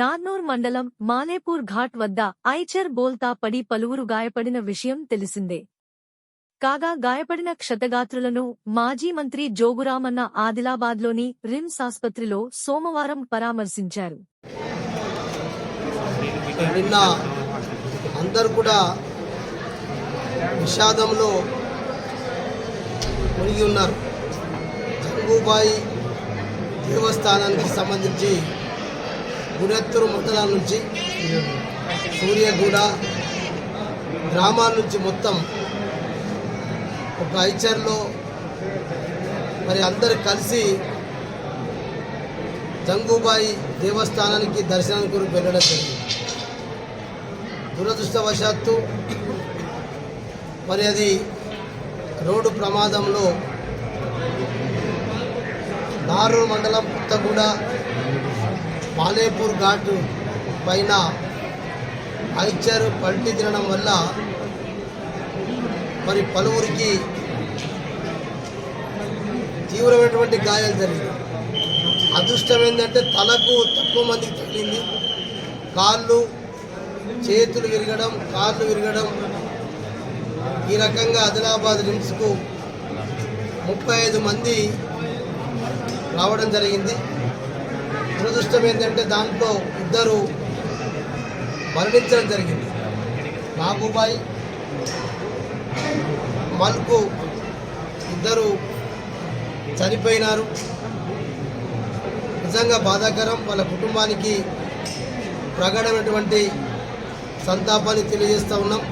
నార్నూర్ మండలం మాలేపూర్ ఘాట్ వద్ద ఐచర్ బోల్తా పడి పలువురు గాయపడిన విషయం తెలిసిందే. కాగా గాయపడిన క్షతగాత్రులను మాజీ మంత్రి జోగురామన్న ఆదిలాబాద్లోని రిమ్స్ ఆస్పత్రిలో సోమవారం పరామర్శించారు. నిన్న అందరు కూడా విషాదంలో మునిగి ఉన్నారు. దేవస్థానానికి సంబంధించి గుడెత్తూరు మండలం నుంచి సూర్యగూడ గ్రామాల నుంచి మొత్తం ఒక ఐచర్లో మరి అందరు కలిసి జంగూబాయి దేవస్థానానికి దర్శనం కొరకు వెళ్ళడం జరిగింది. దురదృష్టవశాత్తు మరి అది రోడ్డు ప్రమాదంలో నారూరు మండలం పుత్తగూడ మాలేపూర్ ఘాట్ పైన ఐచర్ పల్టి తినడం వల్ల మరి పలువురికి తీవ్రమైనటువంటి గాయాలు జరిగింది అదృష్టం ఏంటంటే తలకు తక్కువ మందికి తగిలింది. కాళ్ళు చేతులు విరగడం కాళ్ళు విరగడం. ఈ రకంగా ఆదిలాబాద్ రిమ్స్కు ముప్పై ఐదు మంది రావడం జరిగింది. దురదృష్టం ఏంటంటే దాంట్లో ఇద్దరు మరణించడం జరిగింది. నాగుబాయి మల్కు ఇద్దరు చనిపోయినారు. నిజంగా బాధాకరం. వాళ్ళ కుటుంబానికి ప్రగాఢమైనటువంటి సంతాపాన్ని తెలియజేస్తూ ఉన్నాం.